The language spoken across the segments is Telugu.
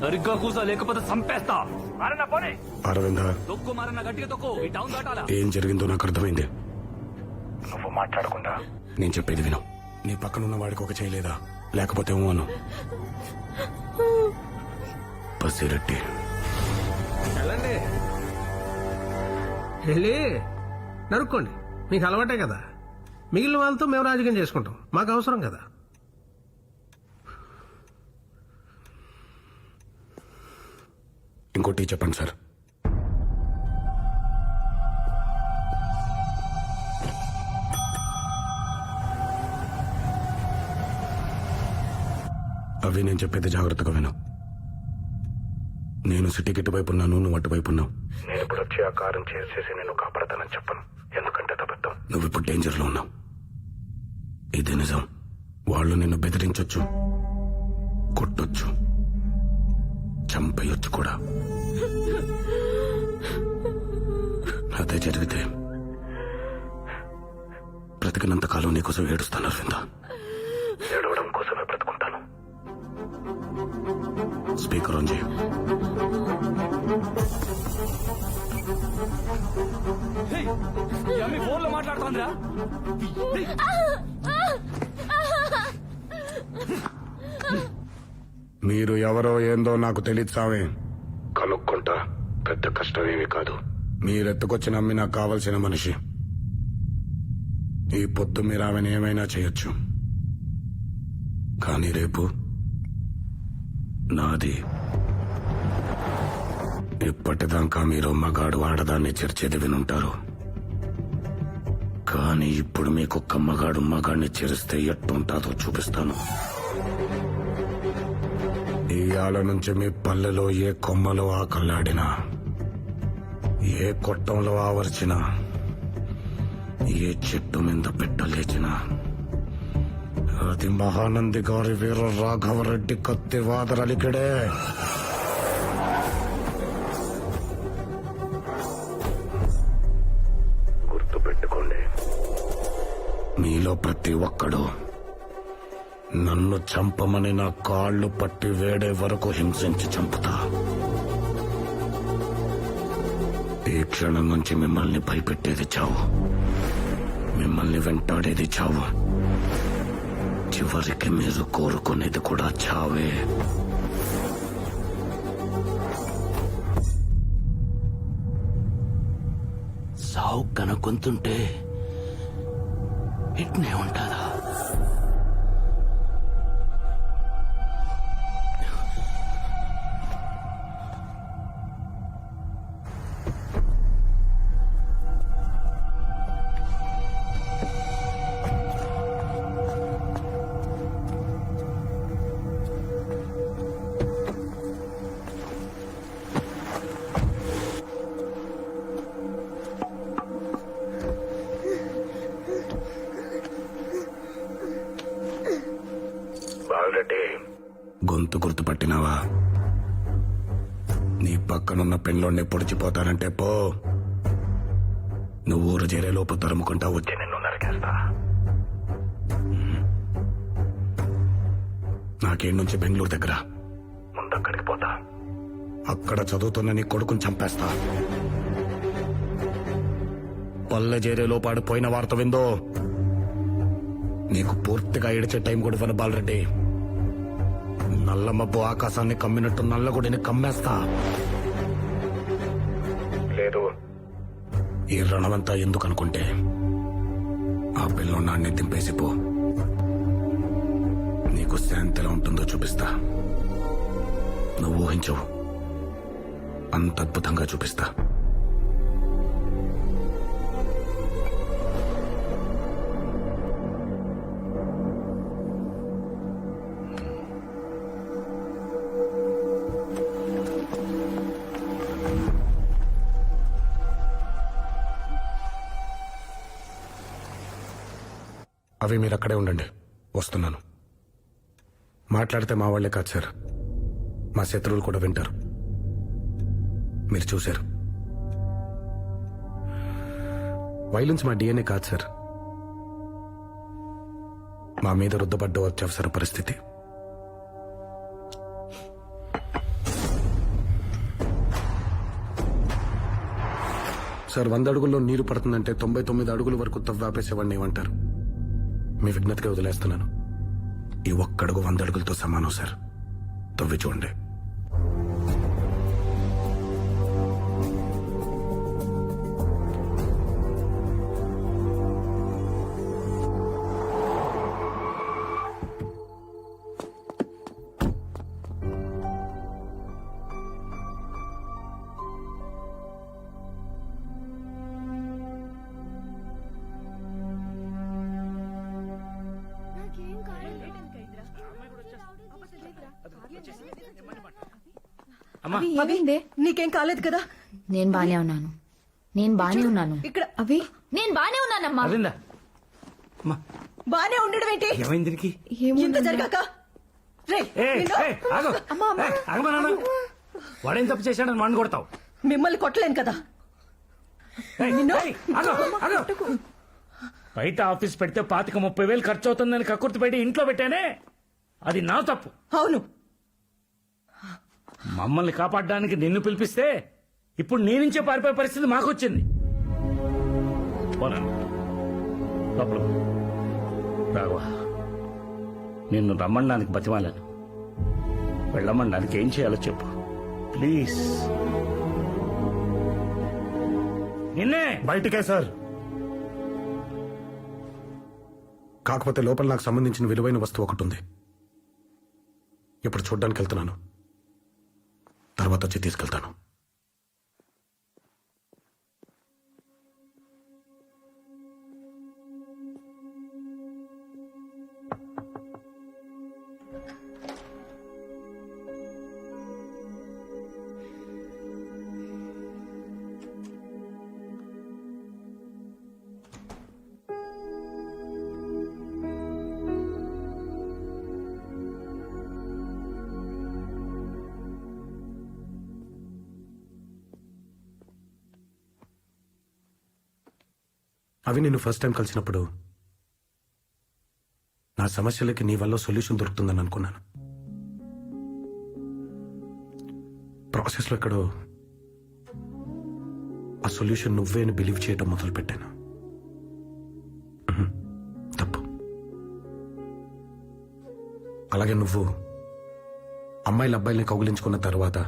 సరిగ్గా కూసా లేకపోతే చంపేస్తా. మారన్న పోనీ. అరవింద తొక్కు మారన్న గట్టిగా తొక్కు. ఈ టౌన్ దాటాలా? ఏం జరిగిందో నాకు అర్థమైంది. నువ్వు మాట్లాడకుండా. నేను చెప్పేది విను. నీ పక్కనున్న వాడికి ఒక చేయలేదా లేకపోతే ఏమో అను. పసిరెడ్డి వెళ్ళండి. వెళ్ళి నరుక్కోండి. మీకు అలవాటే కదా. మిగిలిన వాళ్ళతో మేము రాజకీయం చేసుకుంటాం. మాకు అవసరం కదా. ఇంకోటి చెప్పండి సార్. అవి నేను చెప్పేది జాగ్రత్తగా విను. నేను సిటీకి ఇటువైపు ఉన్నాను నువ్వు అటువైపు ఉన్నావు. నేను ఇప్పుడు వచ్చి ఆ కారం చేసేసి నేను కాపాడతానని చెప్పను. ఎందుకంటే అబద్ధం. నువ్వు ఇప్పుడు డేంజర్లో ఉన్నావు. ఇది నిజం. వాళ్ళు నిన్ను బెదిరించొచ్చు. కొట్టొచ్చు. చంపేయొచ్చు కూడా. అదే జరిగితే బ్రతికినంత కాలం నీకోసం ఏడుస్తాను అరవింద. ఏడవడం కోసమే బ్రతుకుంటాను. స్పీకర్ ఆన్ చేయి. ఫోన్లో మాట్లాడుతోందిరా? మీరు ఎవరో ఏందో నాకు తెలియదు సామే. కనుక్కుంటా. పెద్ద కష్టమేమీ కాదు. మీరెత్తుకొచ్చి నమ్మి నాకు కావలసిన మనిషి. ఈ పొద్దు మీరు ఆమెను ఏమైనా చేయొచ్చు. కానీ రేపు నాది. ఇప్పటిదాకా మీరు మగాడు ఆడదాన్ని చేర్చేది వినుంటారు. కానీ ఇప్పుడు మీకొక్క మగాడు మగాడిని చేరిస్తే ఎట్టుంటాదో చూపిస్తాను. ఇయాల నుంచి మీ పల్లెలో ఏ కొమ్మలో ఆకల్లాడినా ఏ కొట్టంలో ఆవర్చినా ఏ చెట్టు మీద పెట్టలేచినా అది మహానంది గారి వీర రాఘవరెడ్డి కత్తి వాదరలికడే. గుర్తుపెట్టుకోండి. మీలో ప్రతి ఒక్కడు నన్ను చంపమని నా కాళ్ళు పట్టి వేడే వరకు హింసించి చంపుతా. ఈ క్షణం నుంచి మిమ్మల్ని భయపెట్టేది చావు. మిమ్మల్ని వెంటాడేది చావు. చివరికి మీరు కోరుకునేది కూడా చావే. సావు కనుక్కుంటుంటే ఇట్నే ఉంటాను. బాలరెడ్డి గొంతు గుర్తుపట్టినావా? నీ పక్కనున్న పెళ్ళోడిని పొడిచిపోతానంటే పో. నువ్వు ఊరు చేరే లోపు తరుముకుంటా వచ్చి నిన్ను నరికేస్తా. నాకేం నుంచి బెంగళూరు దగ్గర? ముందక్కడికి పోతా. అక్కడ చదువుతున్న నీ కొడుకుని చంపేస్తా. పల్లె చేరే లోపాడు పోయిన వార్త విందో? నీకు పూర్తిగా ఏడిచే టైం కూడా ఇవ్వను బాలరెడ్డి. నల్ల మబ్బు ఆకాశాన్ని కమ్మినట్టు నల్లగుడిని కమ్మేస్తా. లేదు. ఈ రణమంతా ఎందుకు అనుకుంటే ఆ పిల్లోన్నాన్ని దింపేసిపో నీకు శాంతి ఎలా ఉంటుందో చూపిస్తా. నువ్వు ఊహించవు అంత అద్భుతంగా చూపిస్తా. అవి మీరు అక్కడే ఉండండి. వస్తున్నాను. మాట్లాడితే మా వాళ్ళే కాదు సార్. మా శత్రువులు కూడా వింటారు. మీరు చూశారు. వైలెన్స్ మా డిఎన్ఏ కాదు సార్. మా మీద రుద్దబడ్డ అత్యవసర పరిస్థితి. సార్ వంద అడుగుల్లో నీరు పడుతుందంటే తొంభై తొమ్మిది అడుగుల వరకు తవ్వాపేసేవాడిని ఏమంటారు? మీ విజ్ఞతగా వదిలేస్తున్నాను. ఈ ఒక్కడుగు వంద అడుగులతో సమానం సార్. తవ్వి చూడండి. అవి నీకేం కాలేదు కదా? నేను బానే ఉన్నాను. నేను బానే ఉన్నాను. ఇక్కడ. అవి? నేను బానే ఉన్నానమ్మా. అరవిందా. అమ్మా. బానే ఉండడం ఏంటి? ఏమైంది దీనికి? ఇంత జరగాక? వాడేం తప్పు చేశాడని మన్ను కొడతావు. మిమ్మల్ని కొట్టలేను కదా. బయట ఆఫీస్ పెడితే పాతిక ముప్పై వేలు ఖర్చు అవుతుందని కక్కుర్తి పెట్టి ఇంట్లో పెట్టానే? అది నా తప్పు. అవును. మమ్మల్ని కాపాడడానికి నిన్ను పిలిపిస్తే ఇప్పుడు నీ నుంచే పారిపోయే పరిస్థితి మాకొచ్చింది. పోనా నిన్ను రమ్మడానికి బతిమాలను. వెళ్ళమనడానికి ఏం చేయాలో చెప్పు. ప్లీజ్. నిన్నే! బయటికే సార్. కాకపోతే లోపల నాకు సంబంధించిన విలువైన వస్తువు ఒకటి ఉంది. ఇప్పుడు చూడ్డానికి వెళ్తున్నాను తర్వాత వచ్చి తీసుకెళ్తాను. అవి నేను ఫస్ట్ టైం కలిసినప్పుడు నా సమస్యలకి నీ వల్ల సొల్యూషన్ దొరుకుతుందని అనుకున్నాను. ప్రాసెస్లో ఎక్కడో ఆ సొల్యూషన్ నువ్వే అని బిలీవ్ చేయడం మొదలుపెట్టాను. తప్పు. అలాగే నువ్వు అమ్మాయిల అబ్బాయిల్ని కౌగులించుకున్న తర్వాత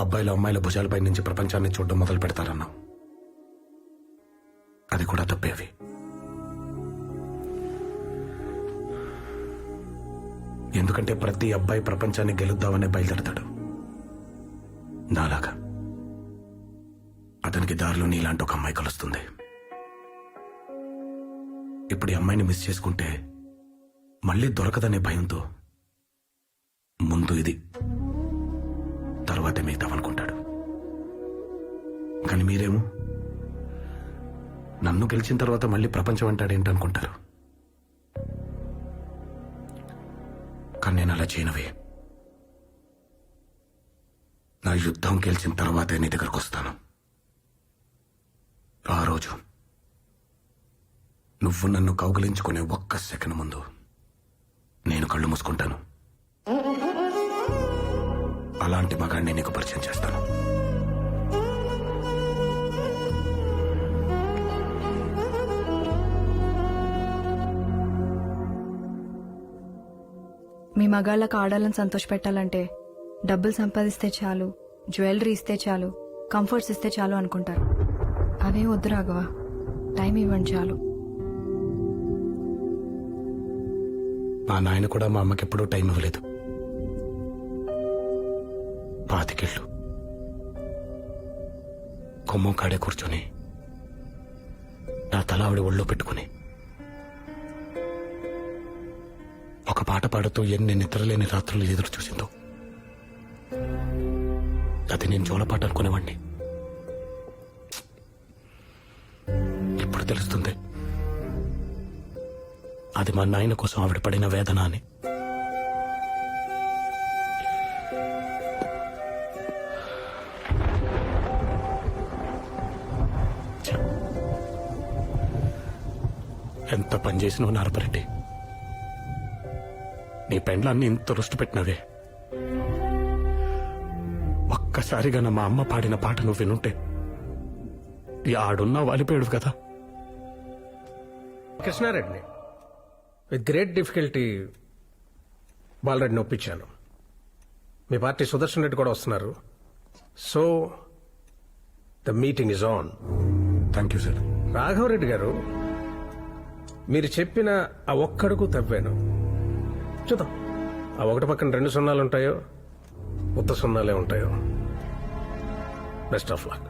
అబ్బాయిలు అమ్మాయిల భుజాలపై నుంచి ప్రపంచాన్ని చూడడం మొదలు పెడతారన్నావు అది కూడా తప్పేవి. ఎందుకంటే ప్రతి అబ్బాయి ప్రపంచాన్ని గెలుద్దామనే బయలుదేరతాడు. నాలాగా. అతనికి దారిలో నీలాంటి ఒక అమ్మాయి కలుస్తుంది. ఇప్పుడు ఈ అమ్మాయిని మిస్ చేసుకుంటే మళ్ళీ దొరకదనే భయంతో ముందు ఇది తర్వాతే మిగతావనుకుంటాడు. కానీ మీరేమో నన్ను గెలిచిన తర్వాత మళ్ళీ ప్రపంచం అంటాడేంటి అనుకుంటారు కానీ నేను అలా చేయనవే. నా యుద్ధం గెలిచిన తర్వాతే నీ దగ్గరకు వస్తాను. ఆ రోజు నువ్వు నన్ను కౌగిలించుకునే ఒక్క సెకండ్ ముందు నేను కళ్ళు మూసుకుంటాను. అలాంటి మగాడిని నీకు పరిచయం చేస్తాను. మీ మగాళ్ళకు ఆడాలని సంతోషపెట్టాలంటే డబ్బులు సంపాదిస్తే చాలు జ్యువెలరీ ఇస్తే చాలు కంఫర్ట్స్ ఇస్తే చాలు అనుకుంటారు. అవే వద్దు రాఘవ టైం ఇవ్వండి చాలు. మా నాయన కూడా మా అమ్మకి ఎప్పుడూ టైం ఇవ్వలేదు. పాతికెళ్ళు. కొమ్మం కాడే కూర్చొని నా తల ఆవిడ ఒళ్ళో పెట్టుకుని పాట పాడుతూ ఎన్ని నిద్రలేని రాత్రులు ఎదురు చూసిందో. అది నేను జోలపాట అనుకునేవాణ్ణి. ఇప్పుడు తెలుస్తుంది. అది మా నాయన కోసం ఆవిడ పడిన వేదన అని. ఎంత పని చేసినావు నారపరెడ్డి. నీ పెండ్లాన్ని ఇంత రుష్టు పెట్టినవే. ఒక్కసారిగా నా మా అమ్మ పాడిన పాట నువ్వు వినుంటే ఆడున్నా వాలిపోయాడు కదా. కృష్ణారెడ్డిని విత్ గ్రేట్ డిఫికల్టీ బాలరెడ్డిని ఒప్పించాను. మీ పార్టీ సుదర్శన్ రెడ్డి కూడా వస్తున్నారు. So the meeting is on thank you sir Raghavareddy గారు మీరు చెప్పిన ఆ ఒక్కడుకు తవ్వాను. చూద్దాం. ఆ ఒకటి పక్కన రెండు సున్నాలు ఉంటాయో ఉత్త సున్నాలే ఉంటాయో. Best of luck